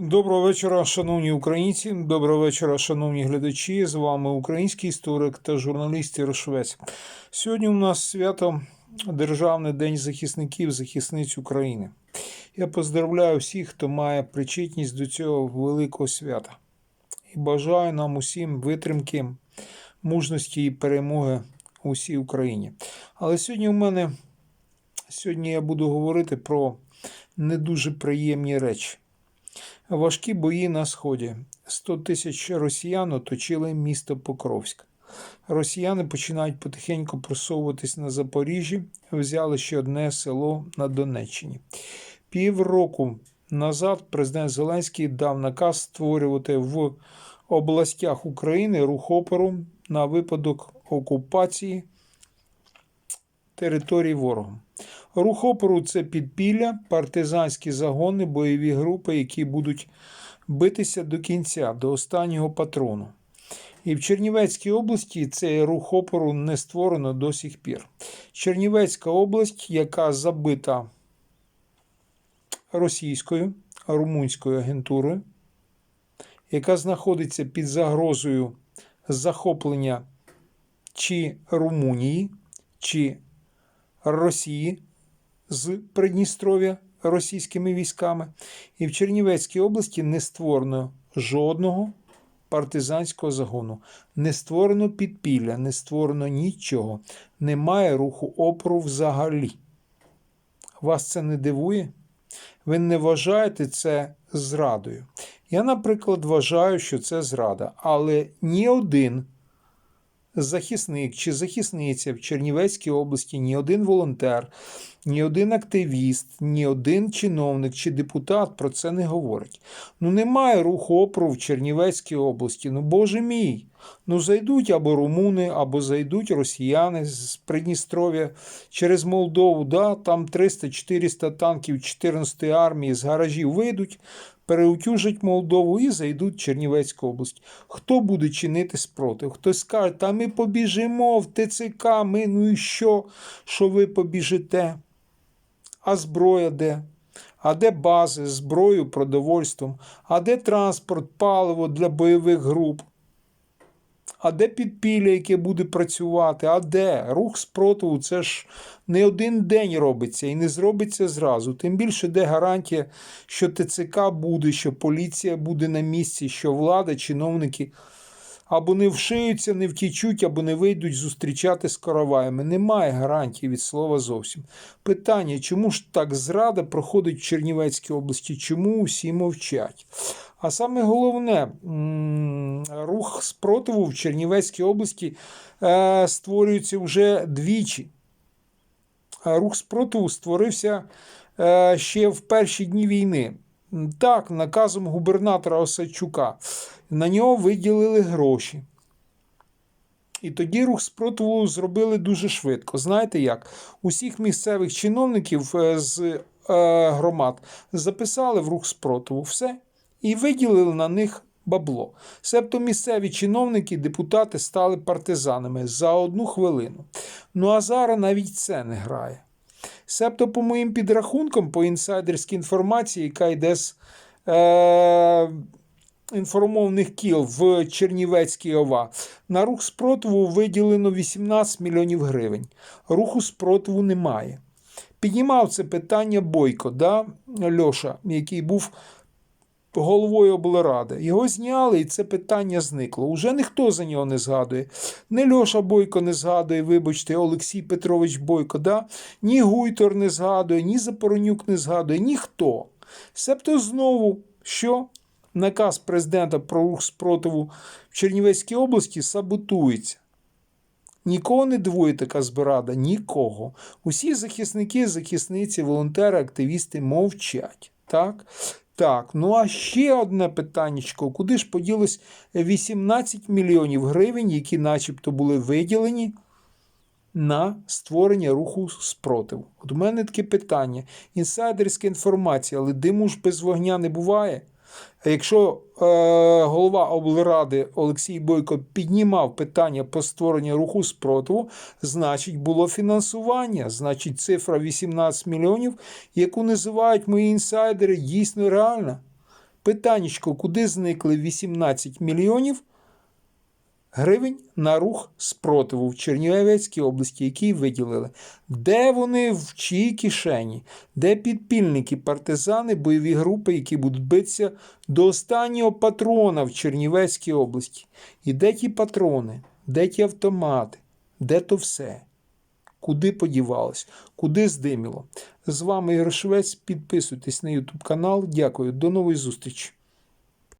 Доброго вечора, шановні українці. Доброго вечора, шановні глядачі. З вами український історик та журналіст Ярошвець. Сьогодні у нас свято Державний день захисників, захисниць України. Я поздравляю всіх, хто має причетність до цього великого свята. І бажаю нам усім витримки, мужності і перемоги у всій Україні. Але сьогодні у мене сьогодні я буду говорити про не дуже приємні речі. Важкі бої на сході. 100 тисяч росіян оточили місто Покровськ. Росіяни починають потихеньку просовуватись на Запоріжжі, взяли ще одне село на Донеччині. Півроку назад президент Зеленський дав наказ створювати в областях України рух опору на випадок окупації територій ворогом. Рух опору це підпілля, партизанські загони, бойові групи, які будуть битися до кінця, до останнього патрону. І в Чернівецькій області цей рух опору не створено до сих пір. Чернівецька область, яка забита російською, румунською агентурою, яка знаходиться під загрозою захоплення чи Румунії, чи Росії з Придністров'я російськими військами, і в Чернівецькій області не створено жодного партизанського загону, не створено підпілля, не створено нічого, немає руху опору взагалі. Вас це не дивує? Ви не вважаєте це зрадою? Я, наприклад, вважаю, що це зрада, але ні один захисник чи захисниця в Чернівецькій області, ні один волонтер, ні один активіст, ні один чиновник чи депутат про це не говорить. Ну немає руху опору в Чернівецькій області. Ну, боже мій. Ну, зайдуть або румуни, або зайдуть росіяни з Придністров'я через Молдову. Да, Там 300-400 танків 14-ї армії з гаражів вийдуть, переутюжать Молдову і зайдуть в Чернівецьку область. Хто буде чинити спротив? Хтось скаже, та ми побіжимо в ТЦК, ми ну і що, що ви побіжите? А зброя де? А де бази, зброю, продовольством? А де транспорт, паливо для бойових груп? А де підпілля, яке буде працювати? А де? Рух спротиву це ж не один день робиться і не зробиться зразу. Тим більше, де гарантія, що ТЦК буде, що поліція буде на місці, що влада, чиновники або не вшиються, не втічуть, або не вийдуть зустрічати з караваями. Немає гарантії від слова зовсім. Питання, чому ж так зрада проходить в Чернівецькій області? Чому усі мовчать? А саме головне, рух спротиву в Чернівецькій області е, створюється вже двічі. Рух спротиву створився е, ще в перші дні війни. Так, наказом губернатора Осадчука. На нього виділили гроші. І тоді рух спротиву зробили дуже швидко. Знаєте як? Усіх місцевих чиновників е, з е, громад записали в рух спротиву все і виділили на них бабло. Себто місцеві чиновники, депутати стали партизанами за одну хвилину. Ну а зараз навіть це не грає. Себто, по моїм підрахункам, по інсайдерській інформації, яка йде з е, інформованих кіл в Чернівецькій ОВА, на рух спротиву виділено 18 мільйонів гривень. Руху спротиву немає. Піднімав це питання Бойко, да, Льоша, який був головою облради. Його зняли, і це питання зникло. Уже ніхто за нього не згадує. Не Льоша Бойко не згадує, вибачте, Олексій Петрович Бойко, да? ні Гуйтор не згадує, ні Запоронюк не згадує, ніхто. Себто знову, що наказ президента про рух спротиву в Чернівецькій області саботується. Нікого не дивує така збирада, нікого. Усі захисники, захисниці, волонтери, активісти мовчать. Так? Так, ну а ще одне питаннячко. Куди ж поділось 18 мільйонів гривень, які начебто були виділені на створення руху спротиву? От у мене таке питання. Інсайдерська інформація, але диму ж без вогня не буває. Якщо е, голова облради Олексій Бойко піднімав питання по створення руху спротиву, значить було фінансування, значить цифра 18 мільйонів, яку називають мої інсайдери, дійсно реальна. Питаннячко, куди зникли 18 мільйонів гривень на рух спротиву в Чернівецькій області, який виділили? Де вони в чиїй кишені? Де підпільники, партизани, бойові групи, які будуть битися до останнього патрона в Чернівецькій області? І де ті патрони? Де ті автомати? Де то все? Куди подівалось? Куди здиміло? З вами Ігор Швець. Підписуйтесь на YouTube канал. Дякую. До нової зустрічі.